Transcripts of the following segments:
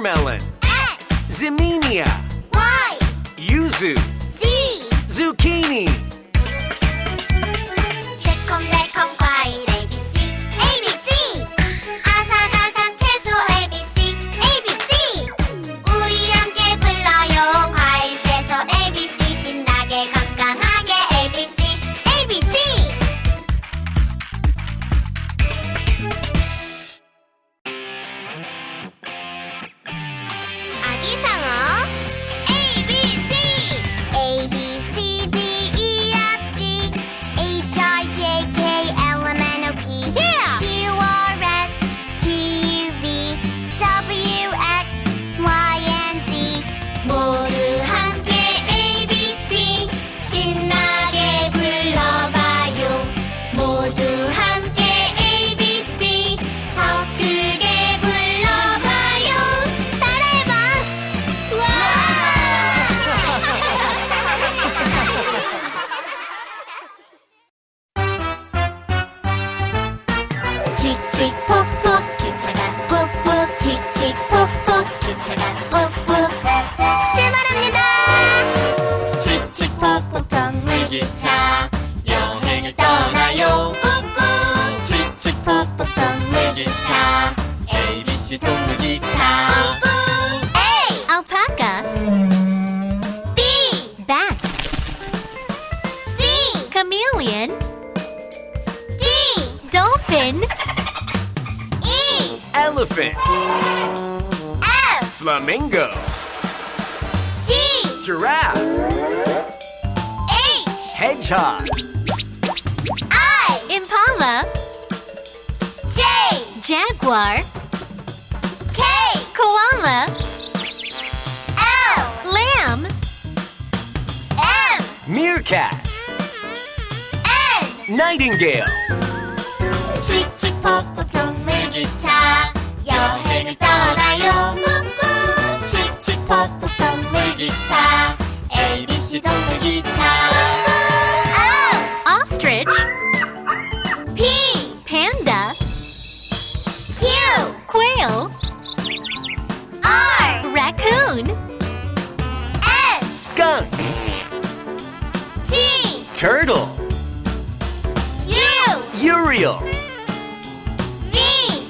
Watermelon. X. Ziminia. Y. Yuzu. Z. Zucchini. chameleon. D. Dolphin. E. Elephant. F. Flamingo. G. Giraffe. H. Hedgehog. I. Impala. J. Jaguar. K. Koala. Lamb. M. Meerkat. Nightingale.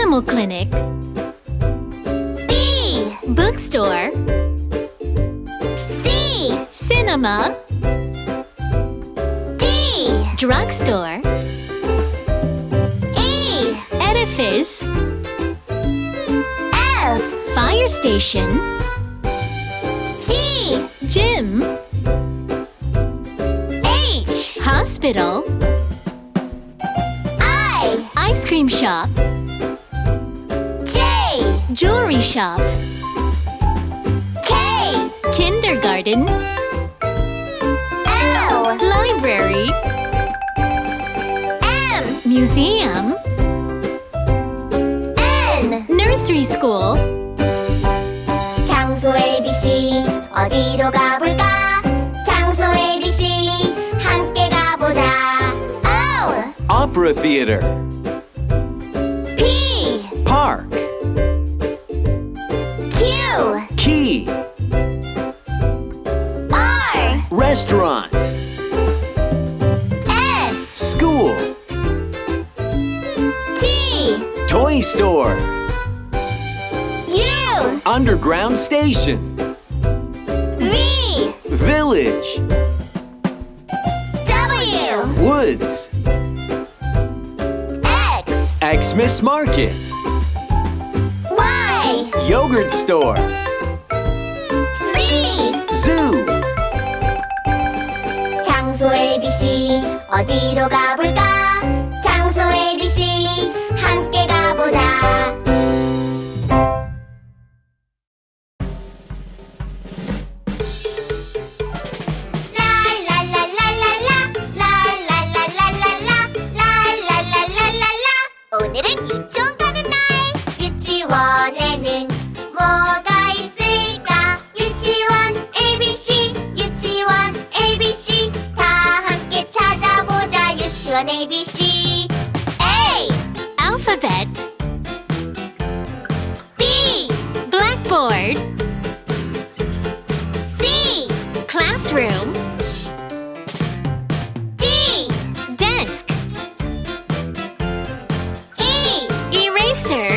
Animal clinic. B, Bookstore. C, Cinema. D, Drugstore. E, Edifice. F, Fire station. G, Gym. H, Hospital. I, Ice cream shop. J, Jewelry shop. K, Kindergarten. L, Library. M, Museum. N. Nursery school. 장소 ABC 어디로 가볼까? 장소 ABC 함께 가보자. O, Opera theater. Restaurant. S, School. T, Toy store. U, Underground station. V, Village. W, Woods. X, Xmas Market. Y, Yogurt store. Z. 어디로 가볼까? an ABC. A. Alphabet. B. Blackboard. C. Classroom. D. Desk. E. Eraser.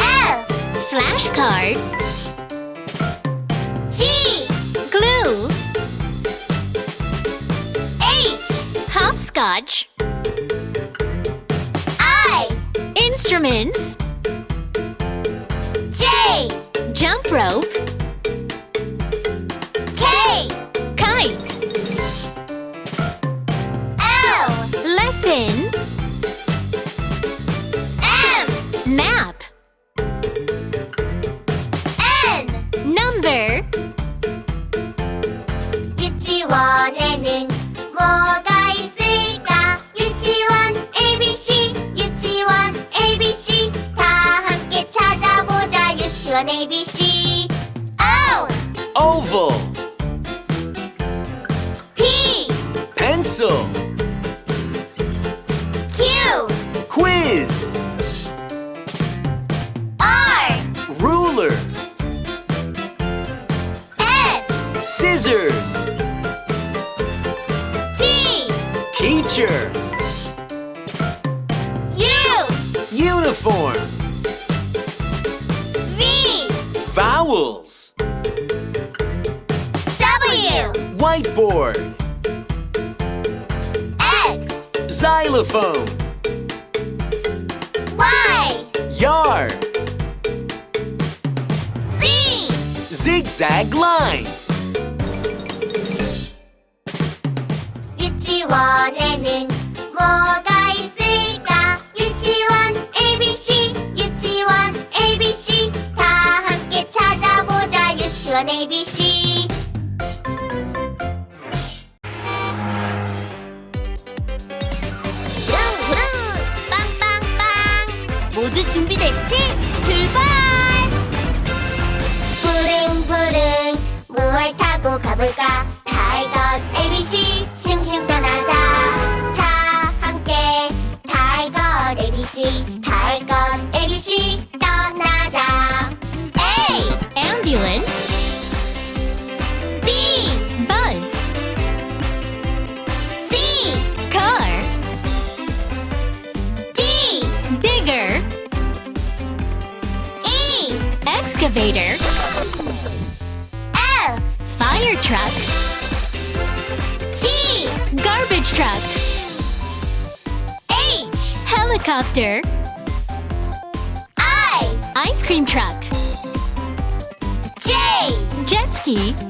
F. Flashcard. I, Instruments. J, Jump rope. baby she. Oh. Oval. P. Pencil. Q. Quiz. R. Ruler. S. Scissors. T. Teacher. U. Uniform. Vowels. W, Whiteboard. X, Xylophone. Y, Yard. Z. Zigzag line. 유치원에는 뭐가 baby she. Excavator. F Fire truck. G Garbage truck. H Helicopter. I Ice cream truck. J Jet ski.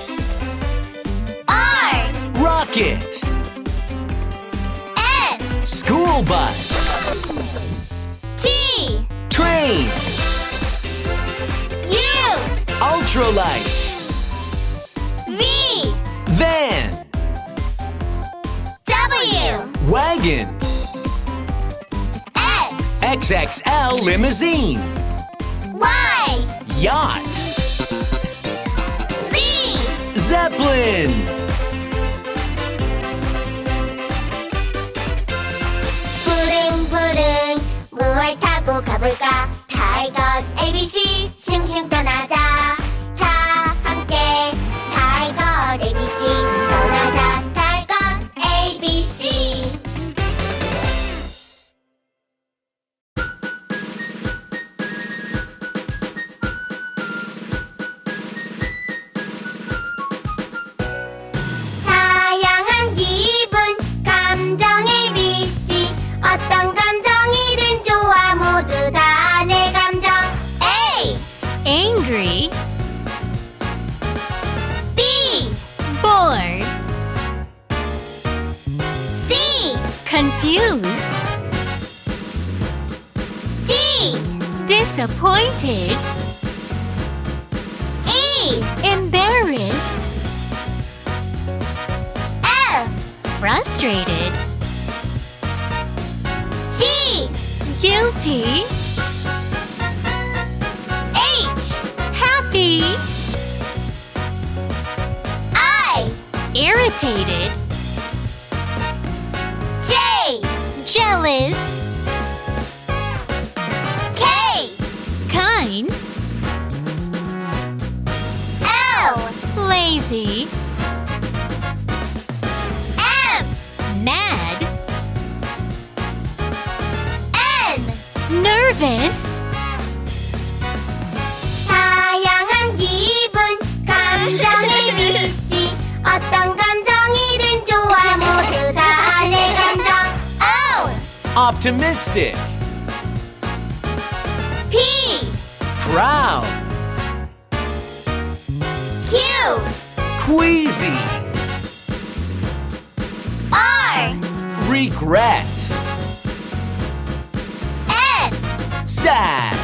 Rocket. S School bus. T Train. U Ultralight. V Van. W Wagon. X XXL limousine. Y Yacht. Z Zeppelin. 푸릉푸릉 무얼 타고 가볼까? 다 이것 ABC Frustrated. G Guilty. H Happy. I Irritated. J Jealous. N Nervous. 다양한 기분 감정 ABC 어떤 감정이든 좋아 모두 다 내 감정 O Optimistic. P Proud. Q Queasy. R Regret. Sad.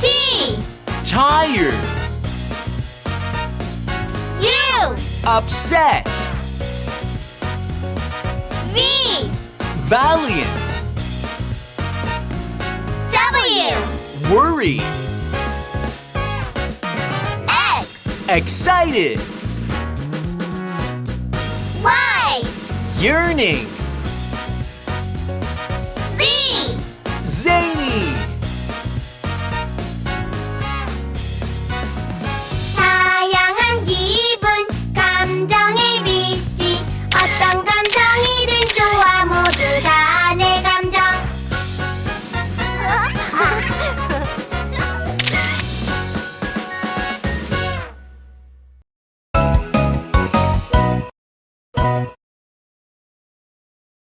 T Tired. U Upset. V Valiant. W Worried. X Excited. Y Yearning.